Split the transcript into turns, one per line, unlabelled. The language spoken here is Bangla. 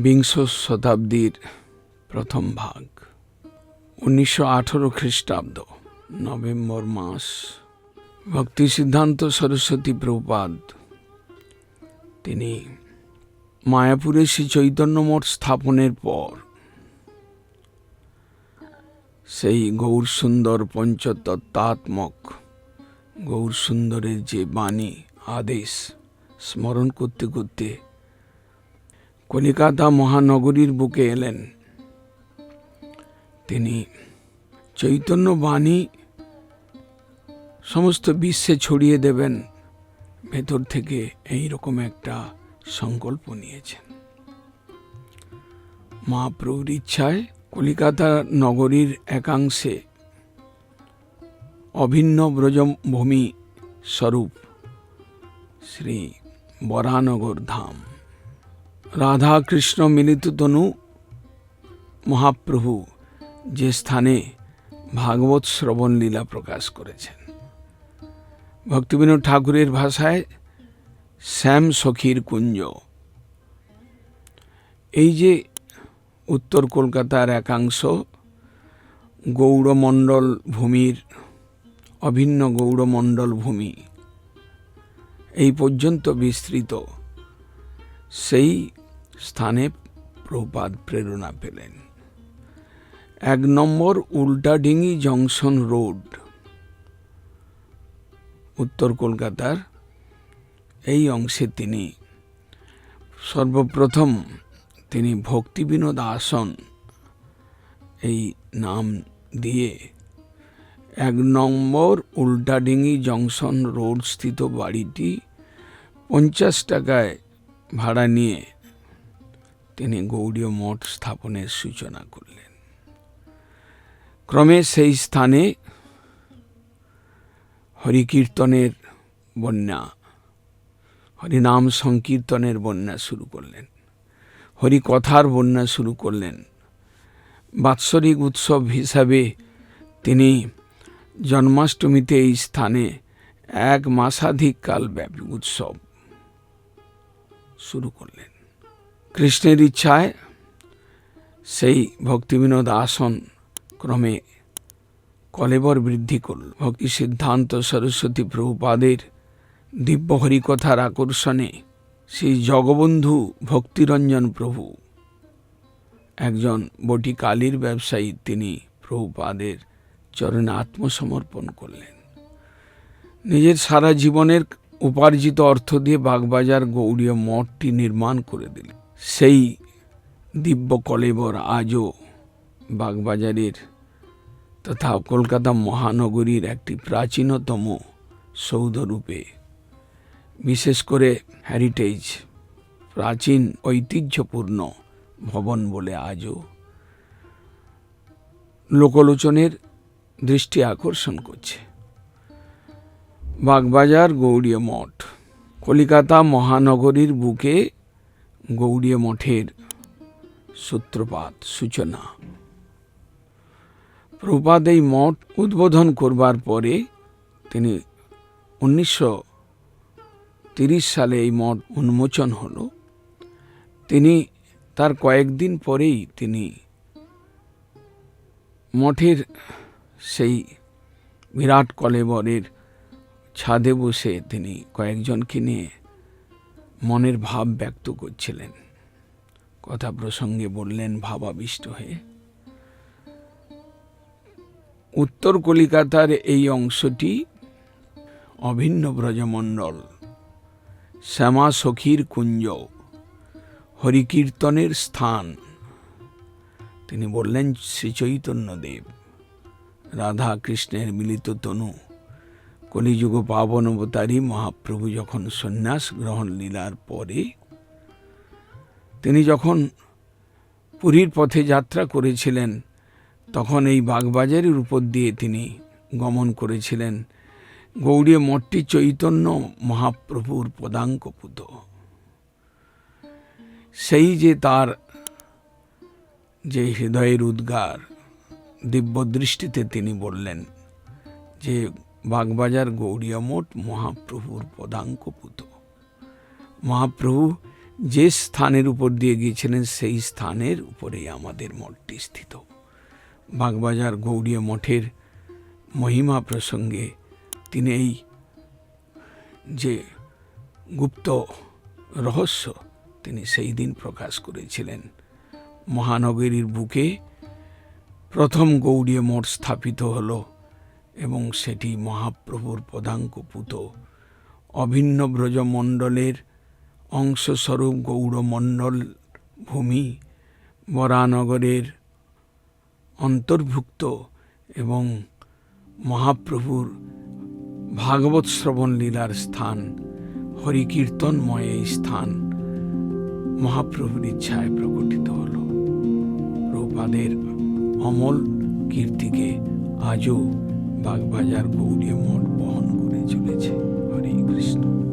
বিংশ শতাব্দীর প্রথম ভাগ, উনিশশো আঠেরো খ্রিস্টাব্দ, নভেম্বর মাস। ভক্তি সিদ্ধান্ত সরস্বতী প্রপাদ তিনি মায়াপুরে শ্রী চৈতন্য মঠ স্থাপনের পর সেই গৌর সুন্দর পঞ্চতত্ত্বাত্মক গৌর সুন্দরের যে বাণী, আদেশ, স্মরণ করতে করতে কলিকাতা মহানগরীর বুকে এলেন। তিনি চৈতন্য বাণী সমস্ত বিশ্বে ছড়িয়ে দেবেন। ভেতর থেকে এই রকম একটা সংকল্প নিয়েছেন। মহাপ্রভুর ইচ্ছায় কলিকাতা নগরীর একাংশে অভিন্ন ব্রজভূমি স্বরূপ শ্রী বরানগর ধাম। রাধা কৃষ্ণ মিলিত তনু মহাপ্রভু যে স্থানে ভাগবত শ্রবণ লীলা প্রকাশ করেছেন। ভক্তিবিনোদ ঠাকুরের ভাষায় শ্যাম সখীর কুঞ্জ। এই যে উত্তর কলকাতার একাংশ গৌড়মণ্ডল ভূমির অভিন্ন গৌড়মণ্ডল ভূমি, এই পর্যন্ত বিস্তৃত, সেই স্থানে প্রপাত প্রেরণা পেলেন। এক নম্বর উল্টাডিঙ্গি জংশন রোড। উত্তর কলকাতার এই অংশে তিনি সর্বপ্রথম তিনি ভক্তি বিনোদ আসন এই নাম দিয়ে এক নম্বর উল্টাডিঙ্গি জংশন রোড স্থিত বাড়িটি পঞ্চাশ টাকায় ভাড়া নিয়ে তিনি গৌড়ীয় মঠ স্থাপনের সূচনা করলেন। ক্রমে সেই স্থানে হরিকীর্তনের বন্যা, হরিনাম সংকীর্তনের বন্যা শুরু করলেন। হরিকথার বন্যা শুরু করলেন। বাৎসরিক উৎসব হিসাবে তিনি জন্মাষ্টমীতে এই স্থানে এক মাসাধিক কাল ব্যাপী উৎসব শুরু করলেন। কৃষ্ণের ইচ্ছায় সেই ভক্তিবিনোদ আসন ক্রমে কলেবর বৃদ্ধি করল। ভক্তি সিদ্ধান্ত সরস্বতী প্রভুপাদের দিব্য হরিকথার আকর্ষণে শ্রী জগবন্ধু ভক্তিরঞ্জন প্রভু, একজন বটি কালীর ব্যবসায়ী, তিনি প্রভুপাদের চরণে আত্মসমর্পণ করলেন। নিজের সারা জীবনের উপার্জিত অর্থ দিয়ে বাগবাজার গৌড়ীয় মঠটি নির্মাণ করে দিলেন। সেই দিব্য কলেবর আজও বাগবাজারের তথা কলকাতা মহানগরীর একটি প্রাচীনতম সৌধরূপে, বিশেষ করে হ্যারিটেজ প্রাচীন ঐতিহ্যপূর্ণ ভবন বলে আজও লোকলোচনের দৃষ্টি আকর্ষণ করছে। বাগবাজার গৌড়ীয় মঠ, কলিকাতা মহানগরীর বুকে গৌড়ীয় মঠের সূত্রপাত, সূচনা। প্রপাদ এই মঠ উদ্বোধন করবার পরে তিনি উনিশশো সালে এই মঠ উন্মোচন হলো। তিনি তার কয়েকদিন পরেই তিনি মঠের সেই বিরাট কলেবরের ছাদে বসে তিনি কয়েকজনকে নিয়ে মনের ভাব ব্যক্ত করছিলেন। কথা প্রসঙ্গে বললেন ভাবাবিষ্ট হয়ে, উত্তর কলিকাতার এই অংশটি অভিন্ন ব্রজমণ্ডল। শ্যামা সখীর কুঞ্জ হরিকীর্তনের স্থান। তিনি বললেন শ্রীচৈতন্যদেব রাধা কৃষ্ণের মিলিত তনু কলিযুগ পাবন অবতারী মহাপ্রভু যখন সন্ন্যাস গ্রহণ লীলার পরে তিনি যখন পুরীর পথে যাত্রা করেছিলেন, তখন এই বাগবাজারের উপর দিয়ে তিনি গমন করেছিলেন গৌড়ীয় মঠটি চৈতন্য মহাপ্রভুর পদাঙ্কপুত সেই যে তার যে হৃদয়ের উদ্গার দিব্য দৃষ্টিতে তিনি বললেন যে বাগবাজার গৌড়ীয় মঠ মহাপ্রভুর পদাঙ্কপুত। মহাপ্রভু যে স্থানের উপর দিয়ে গিয়েছিলেন, সেই স্থানের উপরেই আমাদের মঠটি স্থিত। বাগবাজার গৌড়ীয় মঠের মহিমা প্রসঙ্গে তিনি এই যে গুপ্ত রহস্য তিনি সেই দিন প্রকাশ করেছিলেন। মহানগরীর বুকে প্রথম গৌড়ীয় মঠ স্থাপিত হলো এবং সেটি মহাপ্রভুর পদাঙ্ক পুত অভিন্ন ব্রজমণ্ডলের অংশস্বরূপ গৌড়মণ্ডল ভূমি বরানগরের অন্তর্ভুক্ত এবং মহাপ্রভুর ভাগবত শ্রবণ লীলার স্থান, হরিকীর্তনময় এই স্থান মহাপ্রভুর ইচ্ছায় প্রকটিত হল। প্রপাদের অমল কীর্তিকে আজও বাগবাজার গৌরী মঠ বহন করে চলেছে। হরে কৃষ্ণ।